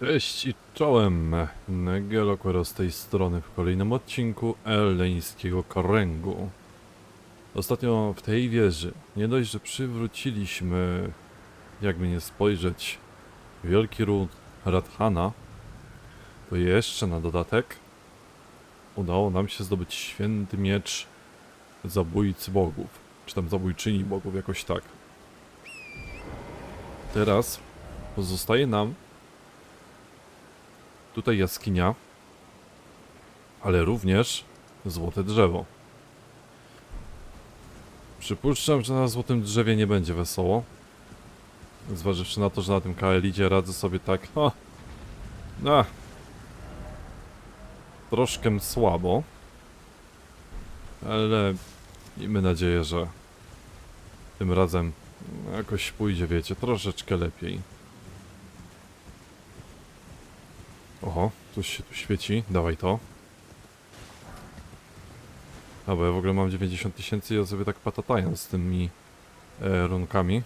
Cześć i czołem! Negelokoro z tej strony w kolejnym odcinku Eleńskiego Kręgu. Ostatnio w tej wieży nie dość, że przywróciliśmy, jakby nie spojrzeć, wielki ród Radhana, to jeszcze na dodatek udało nam się zdobyć święty miecz zabójcy bogów, czy tam zabójczyni bogów, jakoś tak. Teraz pozostaje nam Tutaj jaskinia, ale również złote drzewo. Przypuszczam, że na złotym drzewie nie będzie wesoło. Zważywszy na to, że na tym kaelidzie radzę sobie tak, no, troszkę słabo. Ale miejmy nadzieję, że tym razem jakoś pójdzie, wiecie, troszeczkę lepiej. Oho, coś się tu świeci, dawaj to. A bo ja w ogóle mam 90 tysięcy i ja sobie tak patataję z tymi e, runkami.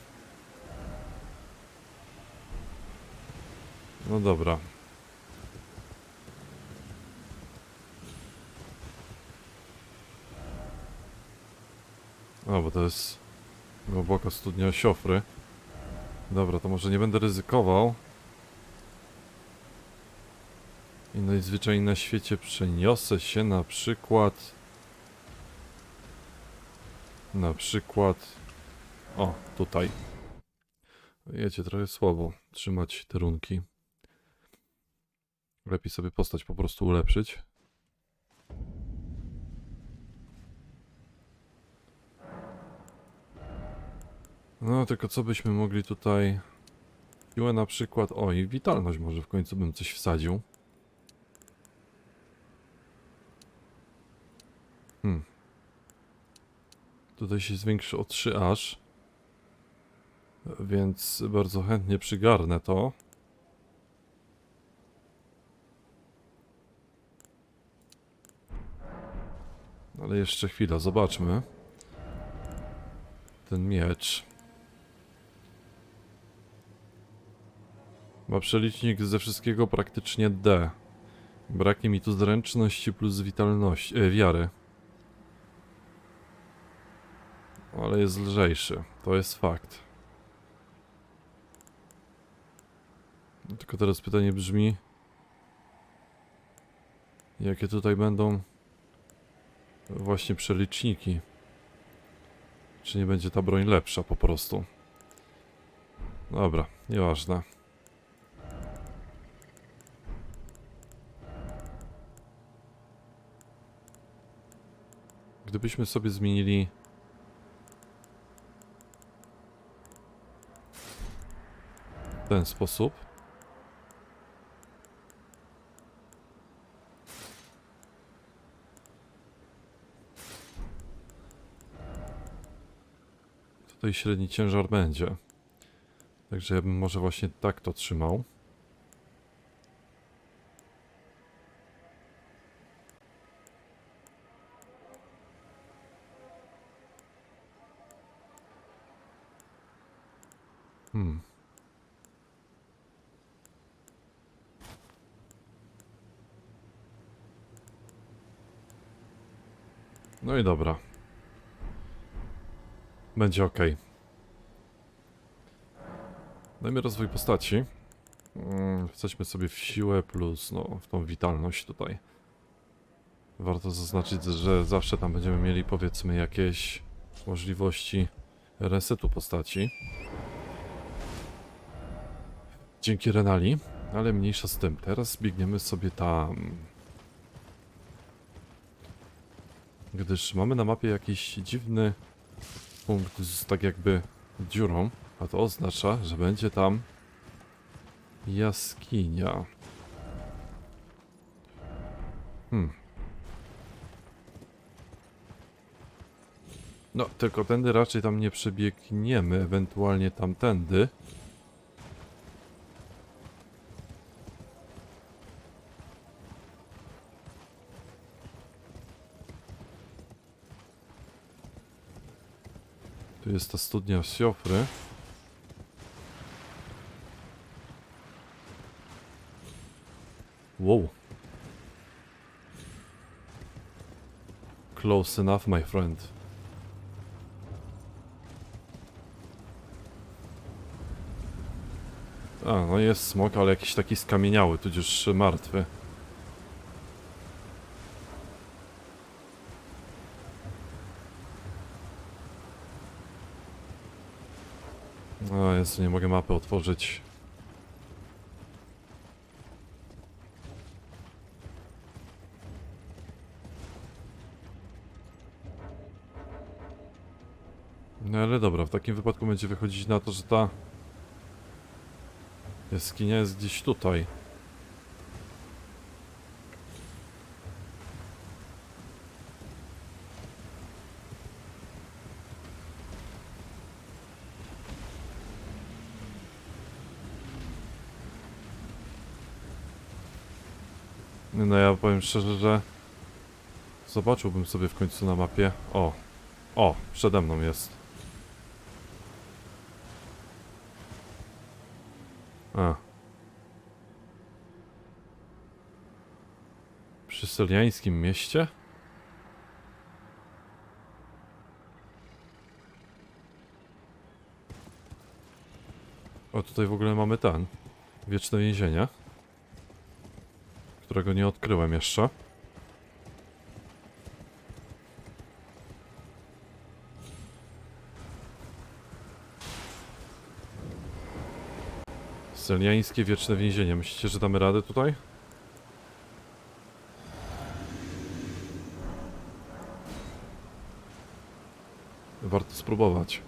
No dobra. A, bo to jest głęboka studnia siofry. Dobra, to może nie będę ryzykował. I najzwyczajniej na świecie przeniosę się na przykład... Na przykład... O, tutaj. Wiecie, trochę słabo trzymać te runki. Lepiej sobie postać po prostu ulepszyć. No, tylko co byśmy mogli tutaj... Siłę na przykład... O, i witalność może w końcu bym coś wsadził. Hmm. Tutaj się zwiększy o 3 aż. Więc bardzo chętnie przygarnę to. Ale jeszcze chwila, zobaczmy. Ten miecz. Ma przelicznik ze wszystkiego praktycznie D. Braknie mi tu zręczności plus witalności, e, wiary. Ale jest lżejszy, to jest fakt. No Tylko teraz pytanie brzmi, jakie tutaj będą właśnie przeliczniki. Czy nie będzie ta broń lepsza po prostu? Dobra, nieważne. Gdybyśmy sobie zmienili ten sposób. Tutaj średni ciężar będzie. Także ja bym może właśnie tak to trzymał. Hmm. No i dobra. Będzie ok. Dajmy rozwój postaci. Mm, Wchodźmy sobie w siłę plus no, w tą witalność tutaj. Warto zaznaczyć, że zawsze tam będziemy mieli powiedzmy jakieś możliwości resetu postaci. Dzięki Renali, ale mniejsza z tym. Teraz biegniemy sobie tam. Gdyż mamy na mapie jakiś dziwny punkt z tak jakby dziurą, a to oznacza, że będzie tam jaskinia. Hmm. No, tylko tędy raczej tam nie przebiegniemy, ewentualnie tamtędy. Jest ta studnia Siofry. Wow. Close enough, my friend. A, no jest smok, ale jakiś taki skamieniały, tudzież martwy. Jezu, nie mogę mapy otworzyć. No ale dobra, w takim wypadku będzie wychodzić na to, że ta jaskinia jest gdzieś tutaj. No ja powiem szczerze, że zobaczyłbym sobie w końcu na mapie. O, o, przede mną jest. A. Przy Seliańskim mieście? O, tutaj w ogóle mamy ten. Wieczne więzienie. Którego nie odkryłem jeszcze. Seliańskie wieczne więzienie. Myślicie, że damy radę tutaj? Warto spróbować.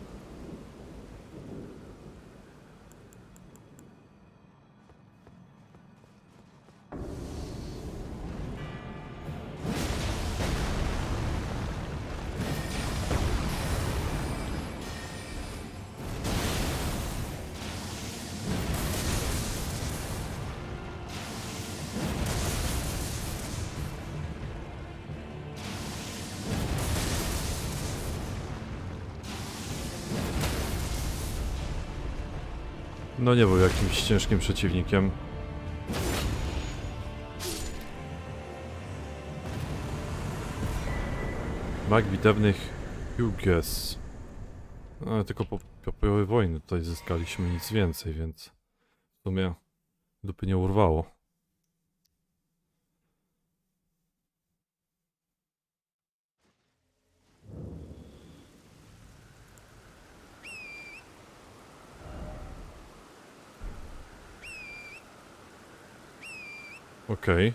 No nie był jakimś ciężkim przeciwnikiem. Mag bitewnych Hughes. No, tylko po popioły wojny tutaj zyskaliśmy nic więcej, więc w sumie dupy nie urwało. Okej.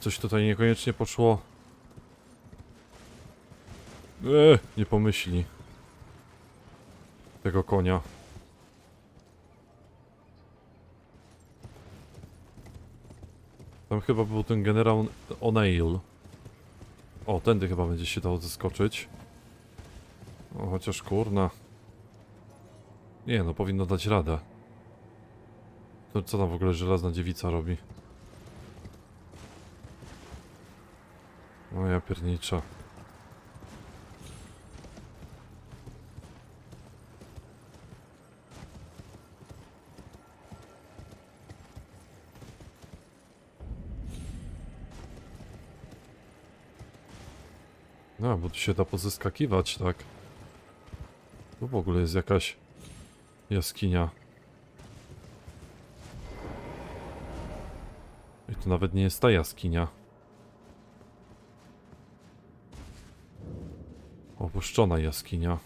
Coś tutaj niekoniecznie poszło. Eee, nie pomyśli. Tego konia. Tam chyba był ten generał O'Neill. O, tędy chyba będzie się dało zeskoczyć. O, chociaż kurna. Nie no, powinno dać radę. To co tam w ogóle żelazna dziewica robi? O ja piernicza. No, bo tu się da pozyskakiwać, tak? Tu w ogóle jest jakaś jaskinia. I to nawet nie jest ta jaskinia. Opuszczona jaskinia.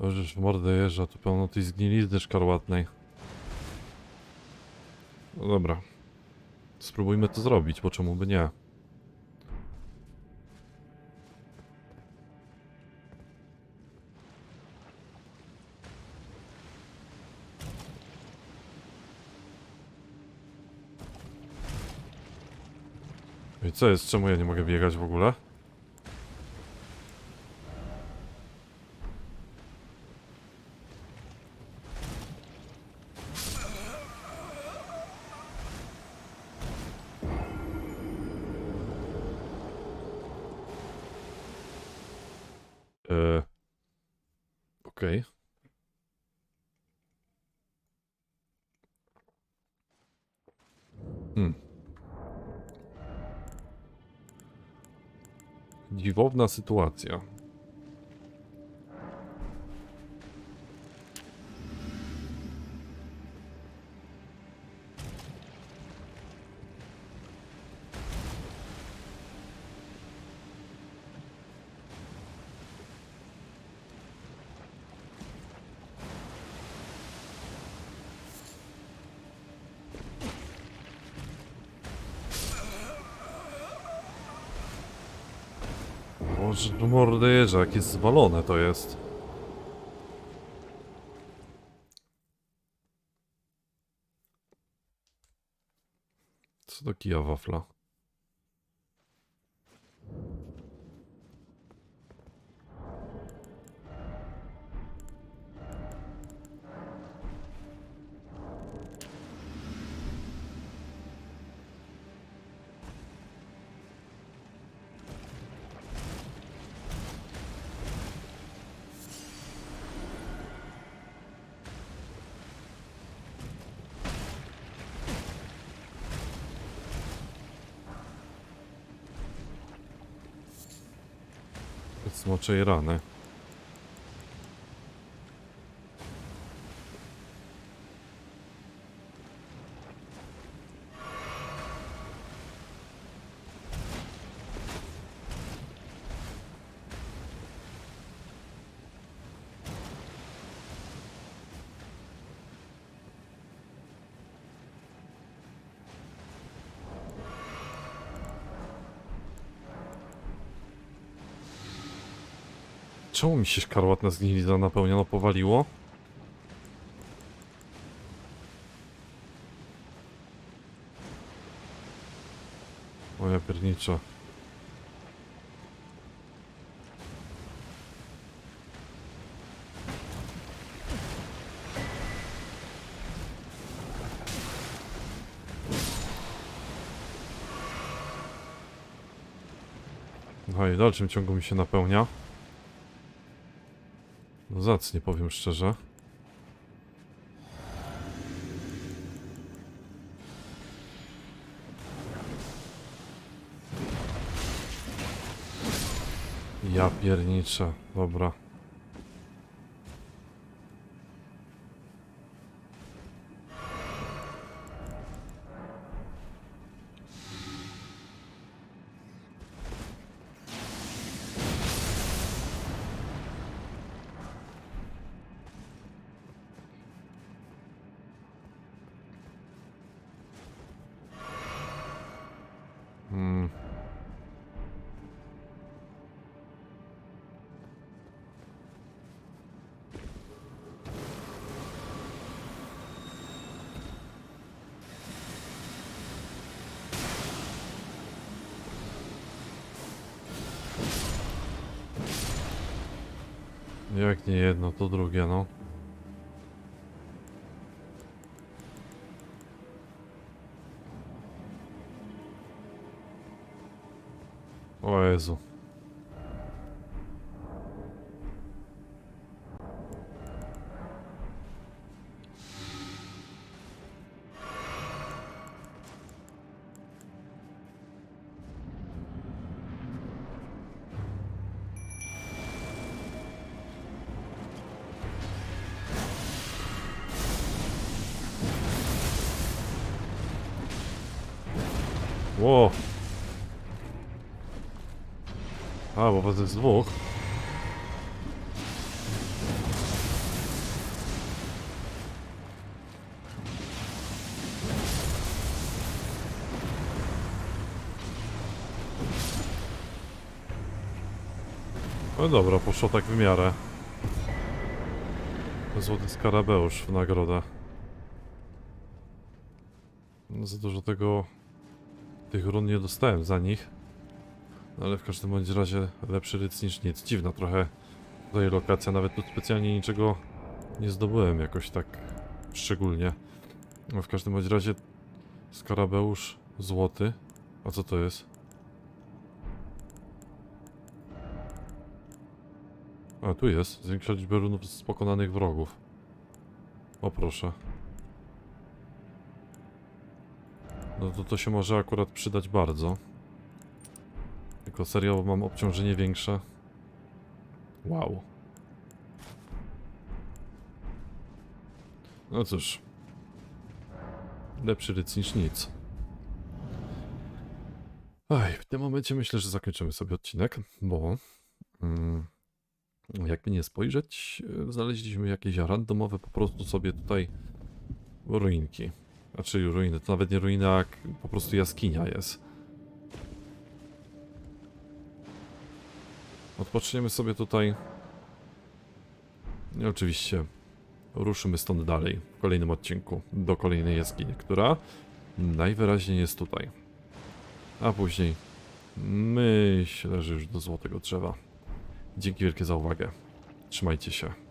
Już w mordę jeżdża, tu pełno tej zgnilizny szkarłatnej. No dobra. Spróbujmy to zrobić, bo czemu by nie? I co jest? Czemu ja nie mogę biegać w ogóle? E... Okej. Hmm. Dziwowna sytuacja. Boże, tu morderze, jakie zwalone to jest. Co to kija wafla? Smoczej rany. Czemu mi się szkarłatne zgniliza napełniono powaliło? Moja piernicza. No i w dalszym ciągu mi się napełnia. Zacnie, powiem szczerze. Ja pierniczę, dobra. Jak nie jedno, to drugie, no. O Jezu. Ło! A, bo was jest dwóch. No dobra, poszło tak w miarę. Złoty skarabeusz w nagrodę. Za dużo tego... Tych run nie dostałem za nich. No ale w każdym bądź razie lepszy ryc niż nic. Dziwna trochę tutaj lokacja, nawet tu specjalnie niczego nie zdobyłem jakoś tak szczególnie. No w każdym bądź razie skarabeusz złoty. A co to jest? A, tu jest. Zwiększa liczbę runów z pokonanych wrogów. O proszę. No to to się może akurat przydać bardzo. Tylko seriowo mam obciążenie większe. Wow. No cóż. Lepszy ryc niż nic. Oj, w tym momencie myślę, że zakończymy sobie odcinek, bo mm, jakby nie spojrzeć, e, znaleźliśmy jakieś randomowe po prostu sobie tutaj ruinki. Znaczy ruiny, to nawet nie ruina, jak po prostu jaskinia jest. Odpoczniemy sobie tutaj. I oczywiście ruszymy stąd dalej w kolejnym odcinku do kolejnej jaskini, która najwyraźniej jest tutaj. A później myślę, że już do złotego drzewa. Dzięki wielkie za uwagę. Trzymajcie się.